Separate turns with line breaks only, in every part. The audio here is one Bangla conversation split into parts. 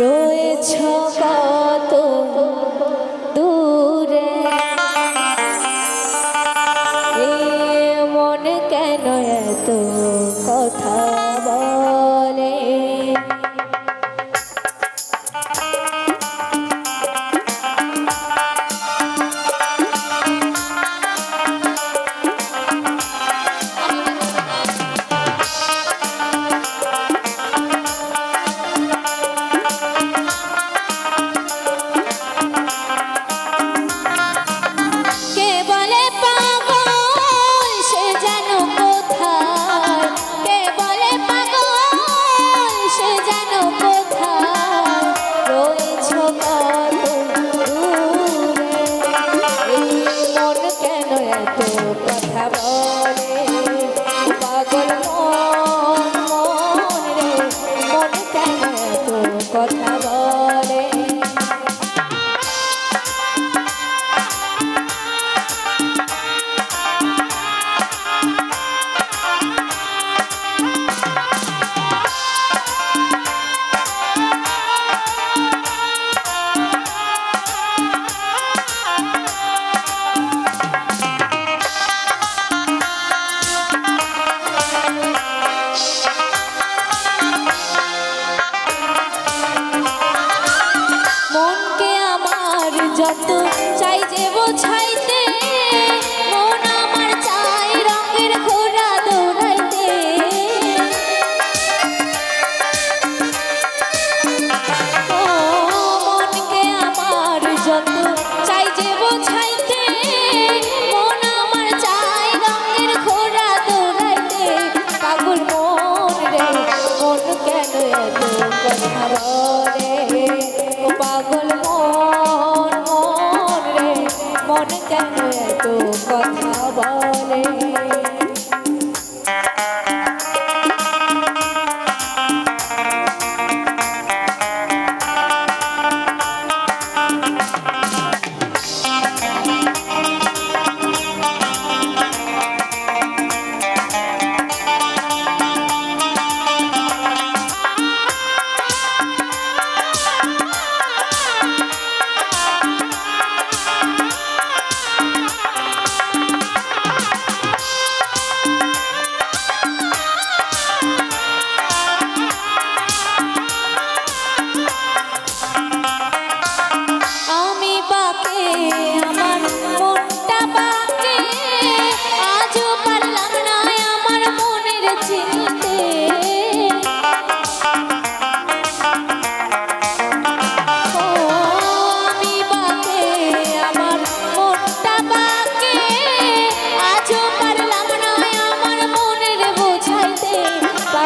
রয়েছ। যত চাই যে বোঝাইতে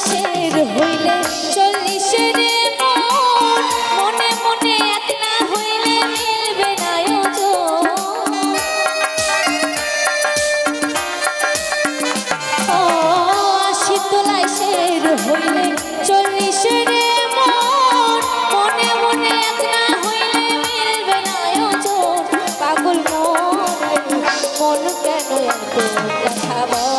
চল্লিশের হইলে চল্লিশের মনে। মনে এক না হইলে মিলবে না আশি তোলাইশের হইলে চল্লিশের মনে। মনে এক না হইলে মিলবে না পাগল মন মন কেন এত দেখাবা